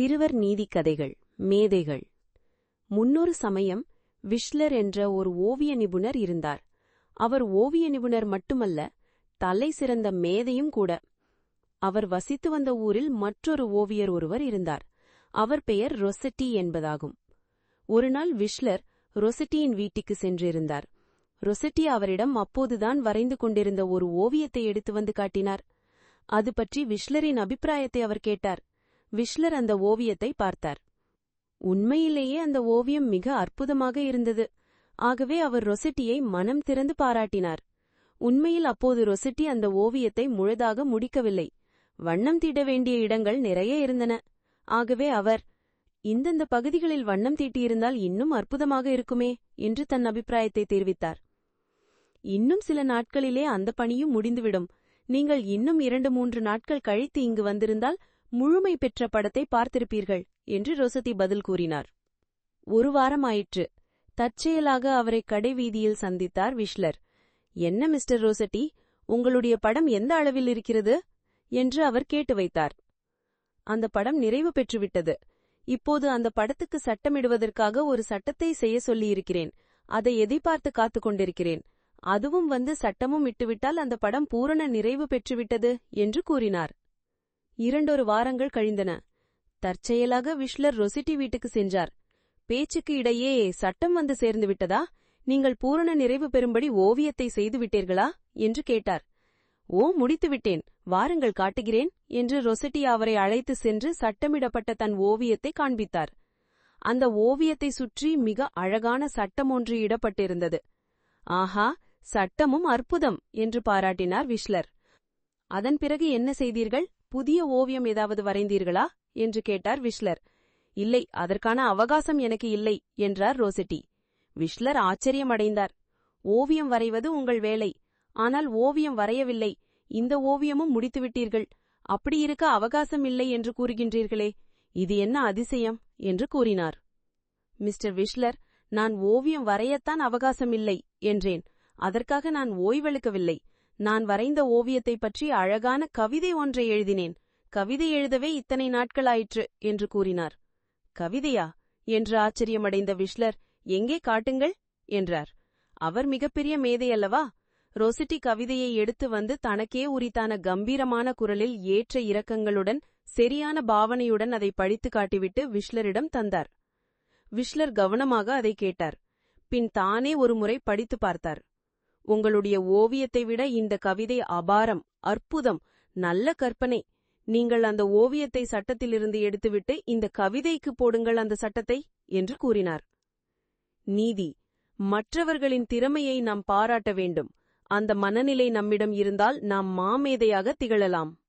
சிறுவர் நீதிக் கதைகள் மேதைகள். முன்னொரு சமயம் விஷ்லர் என்ற ஒரு ஓவிய நிபுணர் இருந்தார். அவர் ஓவிய நிபுணர் மட்டுமல்ல தலை சிறந்த மேதையும் கூட. அவர் வசித்து வந்த ஊரில் மற்றொரு ஓவியர் ஒருவர் இருந்தார். அவர் பெயர் ரொசட்டி என்பதாகும். ஒருநாள் விஷ்லர் ரொசட்டியின் வீட்டுக்கு சென்றிருந்தார். ரொசட்டி அவரிடம் அப்போதுதான் வரைந்து கொண்டிருந்த ஒரு ஓவியத்தை எடுத்து வந்து காட்டினார். அது பற்றி விஷ்லரின் அபிப்பிராயத்தை அவர் கேட்டார். விஷ்லர் அந்த ஓவியத்தை பார்த்தார். உண்மையிலேயே அந்த ஓவியம் மிக அற்புதமாக இருந்தது. ஆகவே அவர் ரொசிட்டியை மனம் திறந்து பாராட்டினார். உண்மையில் அப்போது ரொசிட்டி அந்த ஓவியத்தை முழுதாக முடிக்கவில்லை. வண்ணம் தீட்ட வேண்டிய இடங்கள் நிறைய இருந்தன. ஆகவே அவர் இந்தந்த பகுதிகளில் வண்ணம் தீட்டியிருந்தால் இன்னும் அற்புதமாக இருக்குமே என்று தன் அபிப்பிராயத்தை தெரிவித்தார். இன்னும் சில நாட்களிலே அந்த பணியும் முடிந்துவிடும். நீங்கள் இன்னும் இரண்டு மூன்று நாட்கள் கழித்து இங்கு வந்திருந்தால் முழுமை பெற்ற படத்தை பார்த்திருப்பீர்கள் என்று ரொசதி பதில் கூறினார். ஒரு வாரம் ஆயிற்று தற்செயலாக அவரை கடைவீதியில் சந்தித்தார் விஷ்லர். என்ன மிஸ்டர் ரோசட்டி உங்களுடைய படம் எந்த அளவில் இருக்கிறது? என்று அவர் கேட்டு வைத்தார். அந்த படம் நிறைவு பெற்றுவிட்டது. இப்போது அந்த படத்துக்கு சட்டமிடுவதற்காக ஒரு சட்டத்தை செய்ய சொல்லியிருக்கிறேன். அதை எதிர்பார்த்து காத்துக் கொண்டிருக்கிறேன். அதுவும் வந்து சட்டமும் இட்டுவிட்டால் அந்த படம் பூரண நிறைவு பெற்றுவிட்டது என்று கூறினார். இரண்டொரு வாரங்கள் கழிந்தன. தற்செயலாக விஷ்லர் ரொசிட்டி வீட்டுக்கு சென்றார். பேச்சுக்கு இடையே சட்டம் வந்து சேர்ந்து விட்டதா? நீங்கள் பூரண நிறைவு பெறும்படி ஓவியத்தை செய்து விட்டீர்களா? என்று கேட்டார். ஓ முடித்துவிட்டேன் வாருங்கள் காட்டுகிறேன் என்று ரொசட்டி அவரை அழைத்து சென்று சட்டமிடப்பட்ட தன் ஓவியத்தை காண்பித்தார். அந்த ஓவியத்தை சுற்றி மிக அழகான சட்டம் ஒன்று இடப்பட்டிருந்தது. ஆஹா சட்டமும் அற்புதம் என்று பாராட்டினார் விஷ்லர். அதன் பிறகு என்ன செய்தீர்கள்? புதிய ஓவியம் ஏதாவது வரைந்தீர்களா? என்று கேட்டார் விஷ்லர். இல்லை அதற்கான அவகாசம் எனக்கு இல்லை என்றார் ரோசெட்டி. விஷ்லர் ஆச்சரியமடைந்தார். ஓவியம் வரைவது உங்கள் வேலை. ஆனால் ஓவியம் வரையவில்லை. இந்த ஓவியமும் முடித்துவிட்டீர்கள். அப்படி இருக்க அவகாசம் இல்லை என்று கூறுகின்றீர்களே. இது என்ன அதிசயம்? என்று கூறினார். மிஸ்டர் விஷ்லர் நான் ஓவியம் வரையத்தான் அவகாசம் இல்லை என்றேன். அதற்காக நான் ஓய்வெழுக்கவில்லை நான் வரைந்த ஓவியத்தை பற்றி அழகான கவிதை ஒன்றை எழுதினேன். கவிதை எழுதவே இத்தனை நாட்களாயிற்று என்று கூறினார். கவிதையா? என்று ஆச்சரியமடைந்த விஷ்லர் எங்கே காட்டுங்கள்? என்றார். அவர் மிகப்பெரிய மேதை அல்லவா ரோசிட்டி கவிதையை எடுத்து வந்து தனக்கே உரித்தான கம்பீரமான குரலில் ஏற்ற இரக்கங்களுடன் சரியான பாவனையுடன் அதை படித்து காட்டிவிட்டு விஷ்லரிடம் தந்தார். விஷ்லர் கவனமாக அதை கேட்டார். பின் தானே ஒருமுறை படித்து பார்த்தார். உங்களுடைய ஓவியத்தை விட இந்த கவிதை அபாரம் அற்புதம் நல்ல கற்பனை. நீங்கள் அந்த ஓவியத்தை சட்டத்திலிருந்து எடுத்துவிட்டு இந்த கவிதைக்கு போடுங்கள் அந்த சட்டத்தை என்று கூறினார். நீதி மற்றவர்களின் திறமையை நாம் பாராட்ட வேண்டும். அந்த மனநிலை நம்மிடம் இருந்தால் நாம் மாமேதையாக திகழலாம்.